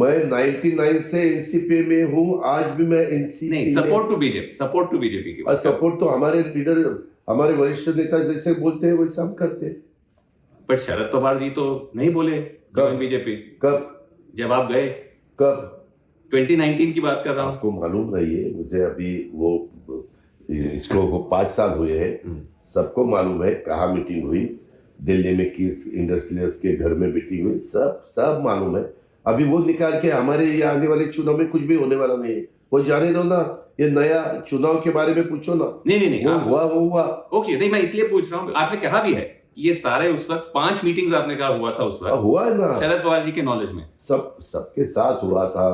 मैं 99 से एनसीपी में हूँ आज भी मैं नहीं NCP support to BJP support to BJP की और सपोर्ट तो हमारे लीडर हमारे वरिष्ठ नेता जैसे बोलते हैं वैसे हम करते हैं। बट शरद पवार जी तो नहीं बोले कब? बीजेपी कब? जब आप गए। कब? 2019 की बात कर रहा हूँ। आपको मालूम नहीं है मुझे अभी वो इसको वो पाँच साल हुए हैं हम्म। सबको मालूम है कहाँ मीटिंग हुई दिल्ली में किस इंडस्ट्रियल्स के घर में मीटिंग हुई सब सब मालूम है। अभी वो निकाल के हमारे ये आने वाले चुनाव में कुछ भी होने वाला नहीं है। वो जाने दो ना ये नया चुनाव के बारे में पूछो ना। नहीं नहीं नहीं वो हुआ वो हुआ। ओके नहीं मैं इसलिए पूछ रहा हूँ आपने कहा भी है कि ये सारे उस वक्त पाँच मीटिंग्स आपने कहा हुआ था उस हाँ, वक्त। हुआ ना। शरद पवार जी के नॉलेज में। सब सबके साथ हुआ था।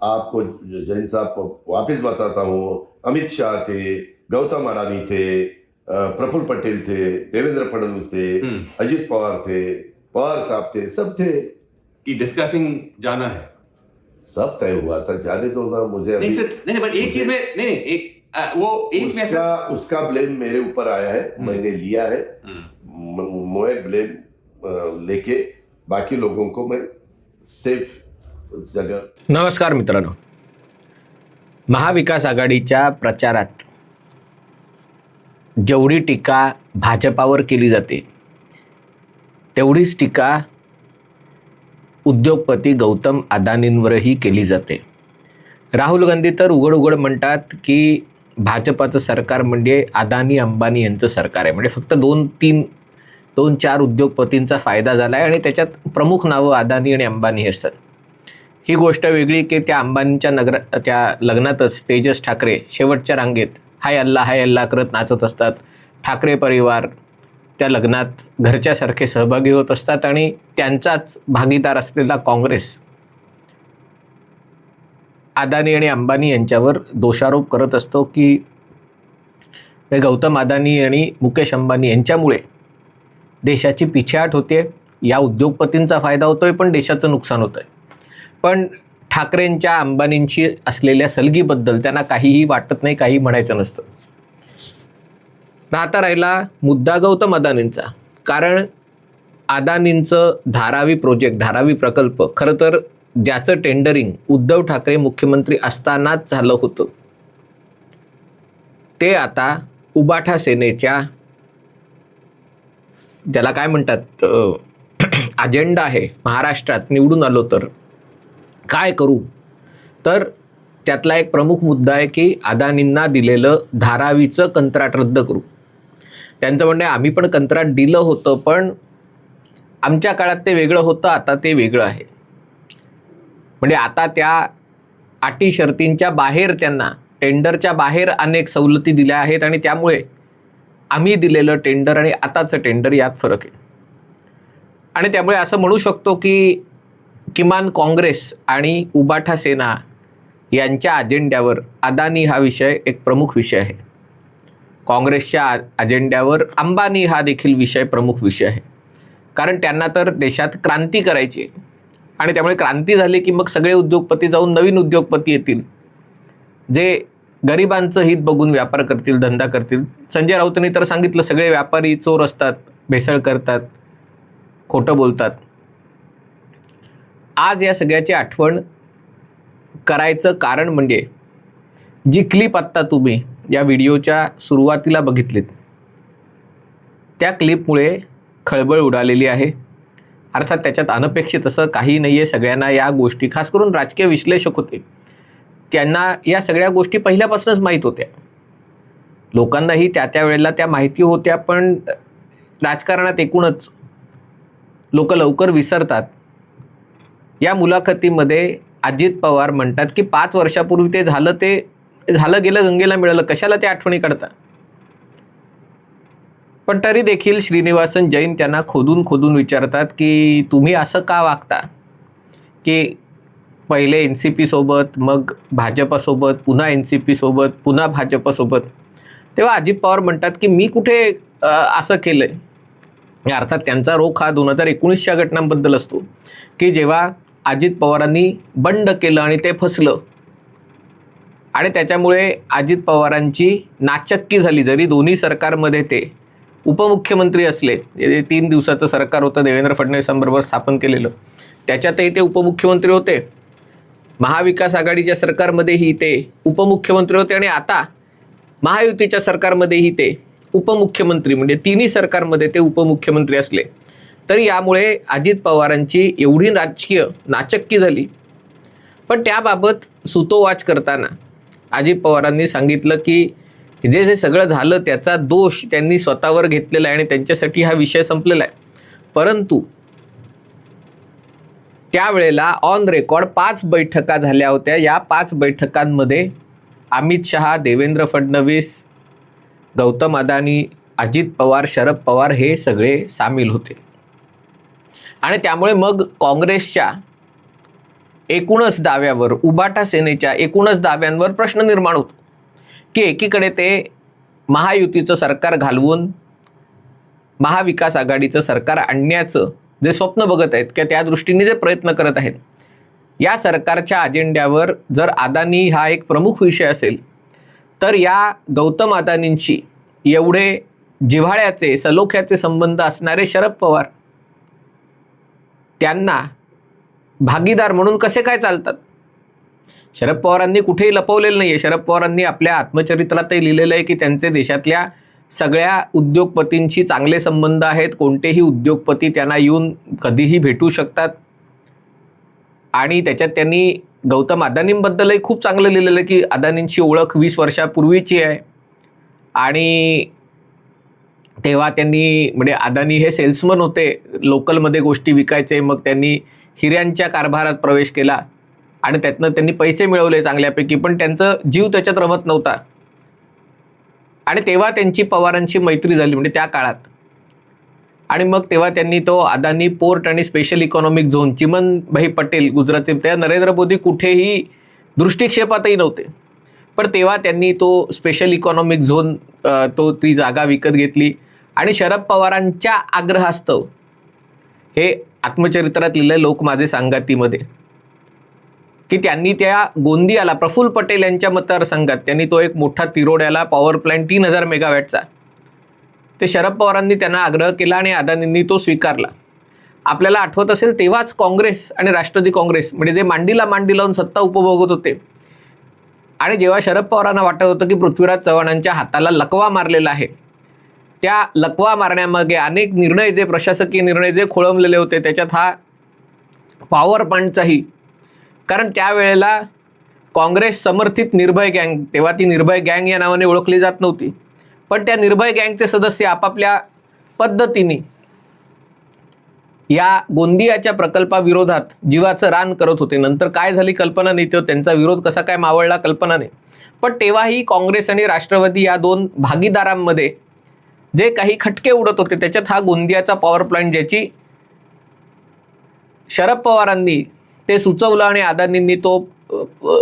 आपको जैन साहब वापस बताता हूँ। अमित शाह थे गौतम अडानी थे प्रफुल्ल पटेल थे देवेंद्र फडणवीस थे हम्म, अजित पवार थे पवार साहब थे सब थे। कि डिस्कसिंग जाना है। सब तय हुआ था जाने दो ना मुझे नहीं फिर नहीं नहीं बट एक चीज़ में नहीं नहीं एक अ, वो एक उसका उसका ब्लेम मेरे ऊपर आया है हम्म। मैंने लिया है। हम्म, मैं ब्लेम लेके बाकी लोगों को मैं सेफ़ जगह नमस्कार मित्रांनो। महाविकास आघाडीच्या प्रचारात जेवढी टीका भाजपावर केली जाते तेवढीच टीका उद्योगपती गौतम अदानींवरही केली जाते. राहुल गांधी तर उघड उघड म्हणतात की भाजपाचं सरकार म्हणजे अदानी अंबानी यांचं सरकार आहे. म्हणजे फक्त दोन तीन दोन चार उद्योगपतींचा फायदा झाला आहे आणि त्याच्यात प्रमुख नावं अदानी आणि अंबानी हे असतात. ही गोष्ट वेगळी की त्या अंबानींच्या नगर त्या लग्नातच तेजस ठाकरे शेवटच्या रांगेत हाय अल्ला हाय अल्ला करत नाचत असतात. ठाकरे परिवार त्या लग्नात घरच्यासारखे सहभागी होत असतात आणि त्यांचाच भागीदार असलेला काँग्रेस अदानी आणि अंबानी यांच्यावर दोषारोप करत असतो की गौतम अदानी आणि मुकेश अंबानी यांच्यामुळे देशाची पिछेहाट होते. या उद्योगपतींचा फायदा होतोय पण देशाचं नुकसान होतंय. पण ठाकरेंच्या अंबानींशी असलेल्या सलगीबद्दल त्यांना काहीही वाटत नाही काही म्हणायचं नसतं. राहता राहिला मुद्दा गौतम अदानींचा. कारण अदानींचं धारावी प्रोजेक्ट धारावी प्रकल्प खरं तर ज्याचं टेंडरिंग उद्धव ठाकरे मुख्यमंत्री असतानाच झालं होतं. ते आता उबाठा सेनेच्या ज्याला काय म्हणतात अजेंडा आहे महाराष्ट्रात निवडून आलो तर. काय करू? तर त्यातला एक प्रमुख मुद्दा आहे की अदानींना दिलेलं धारावीचं कंत्राट रद्द करू. त्यांचं म्हणणं आहे आम्ही पण कंत्राट दिलं होतं पण आमच्या काळात ते वेगळं होतं आता ते वेगळं आहे. म्हणजे आता त्या अटी शर्तींच्या बाहेर त्यांना टेंडरच्या बाहेर अनेक सवलती दिल्या आहेत आणि त्यामुळे आम्ही दिलेलं टेंडर आणि आताचं टेंडर यात फरक आहे. आणि त्यामुळे असं म्हणू शकतो की किमान काँग्रेस आणि उबाठा सेना यांच्या अजेंड्यावर अदानी हा विषय एक प्रमुख विषय आहे. काँग्रेसच्या अजेंड्यावर अंबानी हा देखील विषय प्रमुख विषय आहे. कारण त्यांना तर देशात क्रांती करायची आहे. आणि त्यामुळे क्रांती झाली की मग सगळे उद्योगपती जाऊन नवीन उद्योगपती येतील. जे गरिबांचं हित बघून व्यापार करतील धंदा करतील. संजय राऊतांनी तर सांगितलं सगळे व्यापारी चोर असतात भेसळ करतात खोटं बोलतात. आज या सगळ्याची आठवण करायचं कारण म्हणजे जी क्लिप आत्ता तुम्ही या व्हिडिओच्या सुरुवातीला बघितलेत. त्या क्लिपमुळे खळबळ उडालेली आहे. अर्थात त्याच्यात अनपेक्षित असं काही नाही आहे सगळ्यांना या गोष्टी खास करून राजकीय विश्लेषक होते. त्यांना या सगळ्या गोष्टी पहिल्यापासूनच माहीत होत्या. लोकांनाही त्या त्या वेळेला त्या माहिती होत्या पण राजकारणात एकूणच लोक लवकर विसरतात. या मुलाखतीमध्ये अजित पवार म्हणतात की पाच वर्षापूर्वी ते झालं ते झालं गेलं गंगेला मिळालं कशाला ते आठवणी काढता? पण तरी देखील श्रीनिवासन जैन त्यांना खोदून खोदून विचारतात की तुम्ही असं का वागता? की पहिले एन सी पीसोबत मग भाजपासोबत पुन्हा एन सी पीसोबत पुन्हा भाजपासोबत तेव्हा अजित पवार म्हणतात की मी कुठे असं केलं आहे अर्थात त्यांचा रोख हा दोन हजार एकोणीसच्या घटनांबद्दल असतो. की जेव्हा अजित पवारांनी बंड केलं आणि ते फसलं आणि त्याच्यामुळे अजित पवारांची नाचक्की झाली. जरी दोन्ही सरकारमध्ये ते उपमुख्यमंत्री असले जे तीन दिवसाचं सरकार होतं देवेंद्र फडणवीसांबरोबर स्थापन केलेलं त्याच्यातही ते उपमुख्यमंत्री होते. महाविकास आघाडीच्या सरकारमध्येही ते उपमुख्यमंत्री होते आणि आता महायुतीच्या सरकारमध्येही ते उपमुख्यमंत्री म्हणजे तिन्ही सरकारमध्ये ते उपमुख्यमंत्री असले. तर यामुळे अजित पवारांची एवढी राजकीय नाचक्की झाली. पण त्याबाबत सुतोवाच करताना अजित पवारांनी सांगितलं की जे जे सगळं झालं त्याचा दोष त्यांनी स्वतःवर घेतलेला आहे आणि त्यांच्यासाठी हा विषय संपलेला आहे. परंतु त्यावेळेला ऑन रेकॉर्ड पाच बैठका झाल्या होत्या. या पाच बैठकांमध्ये अमित शहा देवेंद्र फडणवीस गौतम अदानी अजित पवार शरद पवार हे सगळे सामील होते. आणि त्यामुळे मग काँग्रेसच्या एकूणच दाव्यावर उबाटा सेनेच्या एकूणच दाव्यांवर प्रश्न निर्माण होतो. की एकीकडे ते महायुतीचं सरकार घालवून महाविकास आघाडीचं सरकार आणण्याचं जे स्वप्न बघत आहेत किंवा त्या दृष्टीने जे प्रयत्न करत आहेत या सरकारच्या अजेंड्यावर जर अदानी हा एक प्रमुख विषय असेल तर या गौतम अदानींशी एवढे जिव्हाळ्याचे सलोख्याचे संबंध असणारे शरद पवार त्यांना भागीदार म्हणून कसे काय चालतात? शरद पवारांनी कुठेही लपवलेलं नाही आहे शरद पवारांनी आपल्या आत्मचरित्रातही लिहिलेलं आहे की त्यांचे देशातल्या सगळ्या उद्योगपतींशी चांगले संबंध आहेत. कोणतेही उद्योगपती त्यांना येऊन कधीही भेटू शकतात. आणि त्याच्यात त्यांनी गौतम अदानींबद्दलही खूप चांगलं लिहिलेलं आहे की अदानींची ओळख वीस वर्षापूर्वीची आहे. आणि तेव्हा त्यांनी म्हणजे अदानी हे सेल्समन होते. लोकलमध्ये गोष्टी विकायचे मग त्यांनी हिऱ्यांच्या कारभारात प्रवेश केला आणि त्यातनं त्यांनी पैसे मिळवले चांगल्यापैकी पण त्यांचं जीव त्याच्यात रमत नव्हता. आणि तेव्हा त्यांची पवारांची मैत्री झाली म्हणजे त्या काळात. आणि मग तेव्हा त्यांनी तो अदानी पोर्ट आणि special economic zone Chimanbhai Patel गुजरातचे त्या नरेंद्र मोदी कुठेही दृष्टिक्षेपातही नव्हते. पण तेव्हा त्यांनी तो स्पेशल इकॉनॉमिक झोन तो ती जागा विकत घेतली. आणि शरद पवारांच्या आग्रहास्तव हे आत्मचरित्रात लिहिलं लोक माझे सांगातीमध्ये. की त्यांनी त्या गोंदियाला प्रफुल्ल पटेल यांच्या मतदारसंघात त्यांनी तो एक मोठा तिरोड्याला पॉवर प्लॅन्ट तीन हजार मेगावॅटचा ते शरद पवारांनी त्यांना आग्रह केला आणि अदानींनी तो स्वीकारला. आपल्याला आठवत असेल तेव्हाच काँग्रेस आणि राष्ट्रवादी काँग्रेस म्हणजे जे मांडीला मांडी लावून सत्ता उपभोगत होते. आणि जेव्हा शरद पवारांना वाटत होतं की पृथ्वीराज चव्हाणांच्या हाताला लकवा मारलेला आहे त्या लकवा मारण्यामागे अनेक निर्णय जे प्रशासकीय निर्णय जे खोळंबलेले होते त्याच्यात हा पॉवर पॉईंटचाही कारण त्यावेळेला काँग्रेस समर्थित निर्भय गँग तेव्हा ती निर्भय गँग या नावाने ओळखली जात नव्हती. पण त्या निर्भय गँगचे सदस्य आपापल्या पद्धतीने या गोंदियाच्या प्रकल्पाविरोधात जीवाचं रान करत होते. नंतर काय झाली कल्पना नाही तो त्यांचा विरोध कसा काय मावळला कल्पना नाही. पण तेव्हाही काँग्रेस आणि राष्ट्रवादी या दोन भागीदारांमध्ये जे काही खटके उडत होते त्याच्यात हा गोंदियाचा पॉवर प्लांट ज्याची शरद पवारांनी ते सुचवलं आणि अदानींनी तो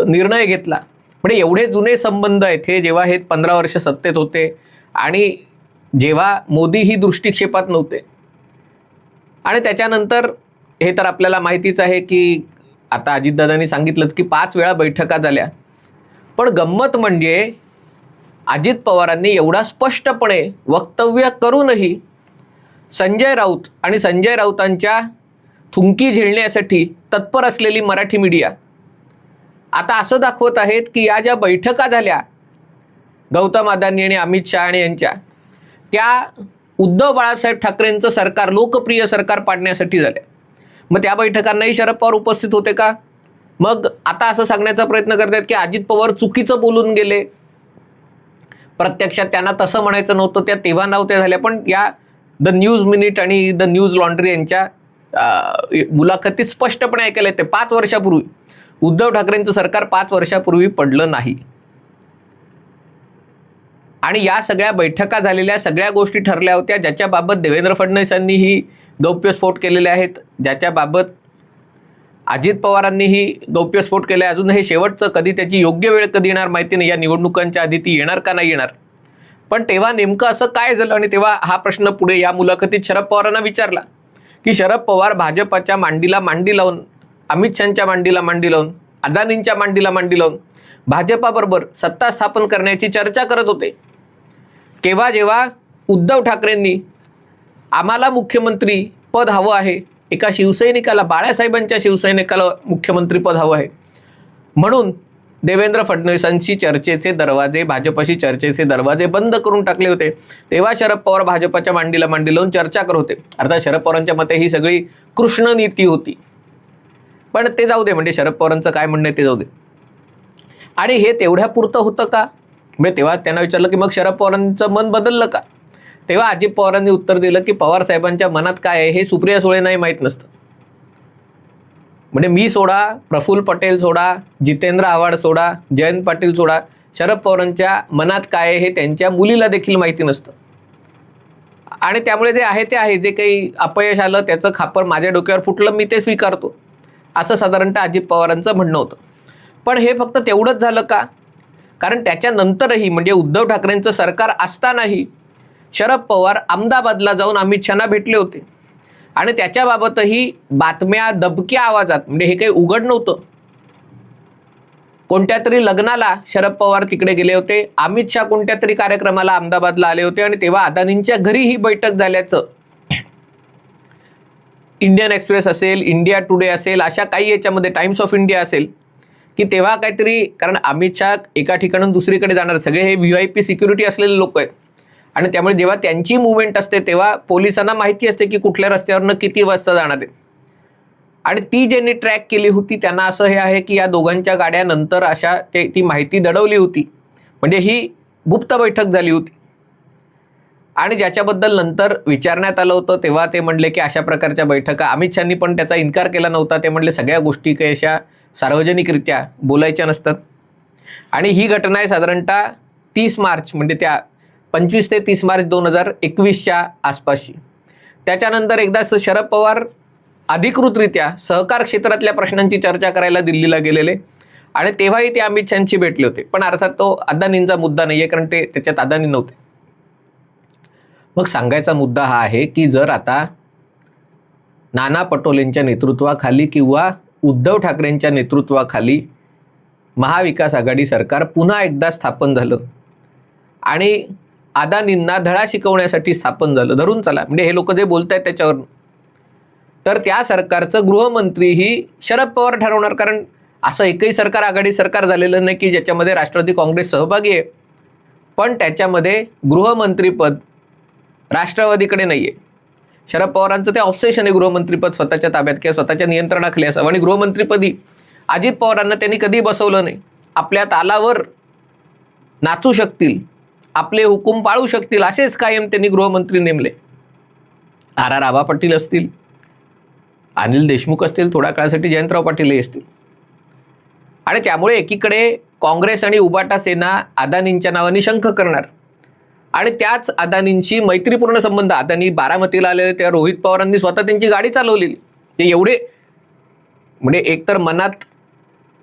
निर्णय घेतला. म्हणजे एवढे जुने संबंध आहेत हे जेव्हा हे पंधरा वर्ष सत्तेत होते आणि जेव्हा मोदी ही दृष्टिक्षेपात नव्हते. आणि त्याच्यानंतर हे तर आपल्याला माहितीच आहे की आता अजितदादांनी सांगितलंच की पाच वेळा बैठका झाल्या. पण गंमत म्हणजे अजित पवारांनी एवढा स्पष्टपणे वक्तव्य करूनही संजय राऊत आणि संजय राऊतांच्या थुंकी झेलण्यासाठी तत्पर असलेली मराठी मीडिया. आता असं दाखवत आहेत की या ज्या बैठका झाल्या गौतम अदानी आणि अमित शहा आणि यांच्या त्या उद्धव बाळासाहेब ठाकरेंचं सरकार लोकप्रिय सरकार पाडण्यासाठी झाल्या. मग त्या बैठकांनाही शरद पवार उपस्थित होते का? मग आता असं सांगण्याचा प्रयत्न करतात की अजित पवार चुकीचं बोलून गेले. प्रत्यक्षात त्यांना तसं म्हणायचं नव्हतं त्या तेव्हा नव्हत्या झाल्या. पण या द न्यूज मिनिट आणि द न्यूज लॉन्ड्री यांच्या मुलाखतीत स्पष्टपणे ऐकायला येते. पाच वर्षापूर्वी उद्धव ठाकरेंचं सरकार पाच वर्षापूर्वी पडलं नाही. आणि या सगळ्या बैठका झालेल्या सगळ्या गोष्टी ठरल्या होत्या ज्याच्याबाबत देवेंद्र फडणवीसांनीही गौप्यस्फोट केलेले आहेत ज्याच्याबाबत अजित पवारांनीही गौप्यस्फोट केला आहे अजून हे शेवटचं कधी त्याची योग्य वेळ कधी येणार माहिती नाही. या निवडणुकांच्या आधी ती येणार का नाही येणार? पण तेव्हा नेमकं असं काय झालं आणि तेव्हा हा प्रश्न पुढे या मुलाखतीत शरद पवारांना विचारला की शरद पवार भाजपाच्या मांडीला मांडी लावून अमित शहाच्या मांडीला मांडी लावून अदानींच्या मांडीला मांडी लावून भाजपाबरोबर सत्ता स्थापन करण्याची चर्चा करत होते. केव्हा जेव्हा उद्धव ठाकरेंनी आम्हाला मुख्यमंत्री पद हवं आहे एका शिवसैनिकाला बाळासाहेबांच्या शिवसैनिकाला मुख्यमंत्रीपद हवं आहे. म्हणून देवेंद्र फडणवीसांशी चर्चेचे दरवाजे भाजपशी चर्चेचे दरवाजे बंद करून टाकले होते. तेव्हा शरद पवार भाजपच्या मांडीला मांडी लावून चर्चा करत होते. अर्थात शरद पवारांच्या मते ही सगळी कृष्ण नीती होती. पण ते जाऊ दे म्हणजे शरद पवारांचं काय म्हणणं आहे ते जाऊ दे. आणि हे तेवढ्यापुरतं होतं का? म्हणजे तेव्हा त्यांना विचारलं की मग शरद पवारांचं मन बदललं का? तेव्हा अजित पवारांनी उत्तर दिलं की पवार साहेबांच्या मनात काय आहे हे सुप्रिया सुळेंनाही माहीत नसतं. म्हणजे मी सोडा प्रफुल्ल पटेल सोडा जितेंद्र आव्हाड सोडा जयंत पाटील सोडा शरद पवारांच्या मनात काय आहे हे त्यांच्या मुलीला देखील माहिती नसतं. आणि त्यामुळे जे आहे ते आहे जे काही अपयश आलं त्याचं खापर माझ्या डोक्यावर फुटलं मी ते स्वीकारतो. असं साधारणतः अजित पवारांचं म्हणणं होतं. पण हे फक्त तेवढंच झालं का? कारण त्याच्यानंतरही म्हणजे उद्धव ठाकरेंचं सरकार असतानाही शरद पवार अहमदाबादला जाऊन अमित शहाना भेटले होते. आणि त्याच्याबाबतही बातम्या दबक्या आवाजात म्हणजे हे काही उघड नव्हतं. कोणत्या तरी लग्नाला शरद पवार तिकडे गेले होते अमित शहा कोणत्या तरी कार्यक्रमाला अहमदाबादला आले होते आणि तेव्हा अदानींच्या घरी ही बैठक झाल्याचं. इंडियन एक्सप्रेस असेल इंडिया टुडे असेल अशा काही याच्यामध्ये टाइम्स ऑफ इंडिया असेल की तेव्हा काहीतरी कारण अमित शहा एका ठिकाणून दुसरीकडे जाणार सगळे हे व्ही आय पी सिक्युरिटी असलेले लोक आहेत. आणि त्यामुळे जेव्हा त्यांची मुवमेंट असते तेव्हा पोलिसांना माहिती असते की कुठल्या रस्त्यावरनं किती वाजता जाणार आहे. आणि ती ज्यांनी ट्रॅक केली होती त्यांना असं हे आहे की या दोघांच्या गाड्या नंतर अशा ते ती माहिती दडवली होती. म्हणजे ही गुप्त बैठक झाली होती. आणि ज्याच्याबद्दल नंतर विचारण्यात आलं होतं तेव्हा ते म्हणले की अशा प्रकारच्या बैठका अमित शहानी पण त्याचा इन्कार केला नव्हता. ते म्हणले सगळ्या गोष्टी काही अशा सार्वजनिकरित्या बोलायच्या नसतात. आणि ही घटना आहे साधारणतः तीस मार्च म्हणजे त्या पंचवीस ते तीस मार्च दोन हजार एकवीसच्या आसपासची. त्याच्यानंतर एकदा शरद पवार अधिकृतरित्या सहकार क्षेत्रातल्या प्रश्नांची चर्चा करायला दिल्लीला गेलेले. आणि तेव्हाही ते अमित शहाशी भेटले होते. पण अर्थात तो अदानींचा मुद्दा नाही आहे कारण ते त्याच्यात अदानी नव्हते. मग सांगायचा मुद्दा हा आहे की जर आता नाना पटोलेंच्या नेतृत्वाखाली किंवा उद्धव ठाकरेंच्या नेतृत्वाखाली महाविकास आघाडी सरकार पुन्हा एकदा स्थापन झालं आणि अदानींना धडा शिकवण्यासाठी स्थापन झालं. धरून चला. म्हणजे हे लोक जे बोलत आहेत त्याच्यावर तर त्या सरकारचं गृहमंत्रीही शरद पवार ठरवणार. कारण असं एकही सरकार आघाडी सरकार झालेलं नाही की ज्याच्यामध्ये राष्ट्रवादी काँग्रेस सहभागी आहे. पण त्याच्यामध्ये गृहमंत्रीपद राष्ट्रवादीकडे नाही आहे शरद पवारांचं ते ऑप्सेशन आहे गृहमंत्रीपद स्वतःच्या ताब्यात किंवा स्वतःच्या नियंत्रणाखाली असावं आणि गृहमंत्रीपदी अजित पवारांना त्यांनी कधी बसवलं नाही. आपल्या तालावर नाचू शकतील. आपले हुकूम पाळू शकतील असेच कायम त्यांनी गृहमंत्री नेमले. आर आर आबा पाटील असतील अनिल देशमुख असतील थोड्या काळासाठी जयंतराव पाटीलही असतील. आणि त्यामुळे एकीकडे काँग्रेस आणि उबाटा सेना अदानींच्या नावाने शंख करणार. आणि त्याच अदानींशी मैत्रीपूर्ण संबंध अदानी बारामतीला आलेले तेव्हा रोहित पवारांनी स्वतः त्यांची गाडी चालवलेली. ते एवढे म्हणजे एकतर मनात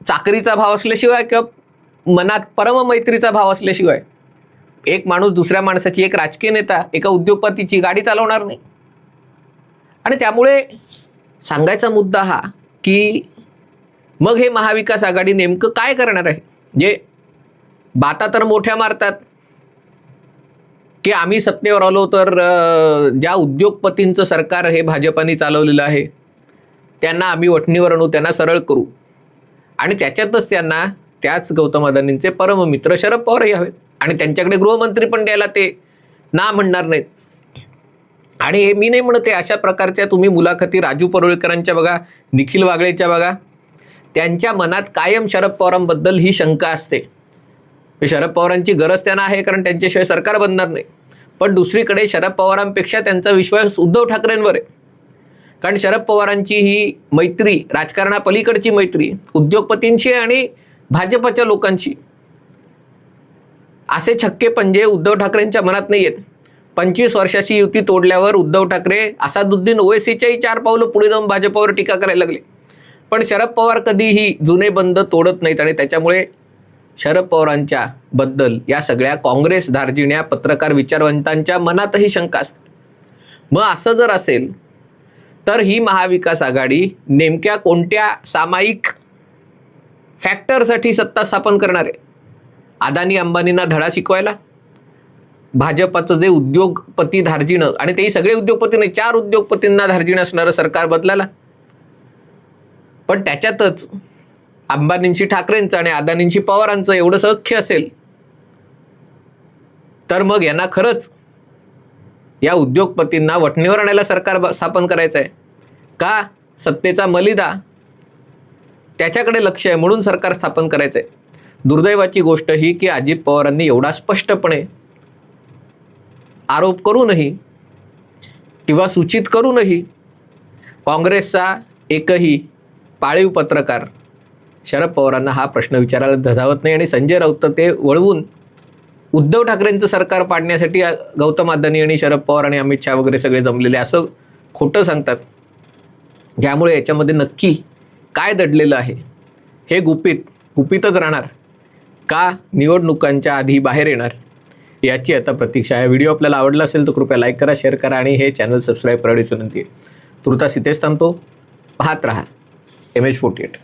चाकरीचा भाव असल्याशिवाय किंवा मनात परममैत्रीचा भाव असल्याशिवाय एक माणूस दुसऱ्या माणसाची एक राजकीय नेता एका उद्योगपतीची गाडी चालवणार नाही. आणि त्यामुळे सांगायचा मुद्दा हा की मग हे महाविकास आघाडी नेमकं काय करणार आहे? जे बाता तर मोठ्या मारतात. की आम्ही सत्तेवर आलो तर ज्या उद्योगपतींचं सरकार हे भाजपाने चालवलेलं आहे त्यांना आम्ही वठणीवर आणू त्यांना सरळ करू. आणि त्याच्यातच त्यांना त्याच गौतम अदानींचे परममित्र शरद पवारही हवेत. आणि त्यांच्याकडे गृहमंत्री पण द्यायला ते ना म्हणणार नाहीत. आणि हे मी नाही म्हणते अशा प्रकारच्या तुम्ही मुलाखती राजू परुळेकरांच्या बघा निखिल वागळेच्या बघा त्यांच्या मनात कायम शरद पवारांबद्दल ही शंका असते. शरद पवारांची गरज त्यांना आहे कारण त्यांच्याशिवाय सरकार बनणार नाही. पण दुसरीकडे शरद पवारांपेक्षा त्यांचा विश्वास उद्धव ठाकरेंवर आहे. कारण शरद पवारांची ही मैत्री राजकारणापलीकडची मैत्री उद्योगपतींशी आणि भाजपच्या लोकांशी असे छक्के पंजे उद्धव ठाकरेंच्या मनात नाही आहेत पंचवीस वर्षाची युती तोडल्यावर उद्धव ठाकरे असादुद्दीन ओवेसीच्याही चार पावलं पुढे जाऊन भाजपवर टीका करायला लागले. पण शरद पवार कधीही जुने बंद तोडत नाहीत आणि त्याच्यामुळे शरद पवारांच्या बद्दल या सगळ्या काँग्रेस धार्जिण्या पत्रकार विचारवंतांच्या मनातही शंका असते. मग असं जर असेल तर ही महाविकास आघाडी नेमक्या कोणत्या सामायिक फॅक्टरसाठी सत्ता स्थापन करणार आहे? अदानी अंबानींना धडा शिकवायला? भाजपाचं जे उद्योगपती धार्जिणं आणि तेही सगळे उद्योगपती नाही चार उद्योगपतींना धार्जिणं असणारं सरकार बदलायला? पण त्याच्यातच अंबानींशी ठाकरेंचं आणि अदानींशी पवारांचं एवढं सख्य असेल तर मग यांना खरंच या उद्योगपतींना वठणीवर आणायला सरकार ब- स्थापन करायचं आहे का? सत्तेचा मलिदा त्याच्याकडे लक्ष आहे म्हणून सरकार स्थापन करायचं आहे दुर्दैवाची गोष्ट ही की अजित पवारांनी एवढा स्पष्टपणे आरोप करूनही किंवा सूचित करूनही काँग्रेसचा एकही पाळीव पत्रकार शरद पवारांना हा प्रश्न विचारायला धजावत नाही आणि संजय राऊत ते वळवून उद्धव ठाकरेंचं सरकार पाडण्यासाठी गौतम अदानी आणि शरद पवार आणि अमित शहा वगैरे सगळे जमलेले असं खोटं सांगतात. ज्यामुळे याच्यामध्ये नक्की काय दडलेलं आहे हे गुपित गुपितच राहणार. का निवडणुकांच्या आधी बाहेर येणार? याची आता प्रतीक्षा आहे. व्हिडिओ आपल्याला आवडला असेल तर कृपया लाईक करा शेअर करा आणि हे चॅनल सबस्क्राईब करण्याची विनंती आहे. तुर्तास इथेच थांबतो. पाहत राहा. M H forty eight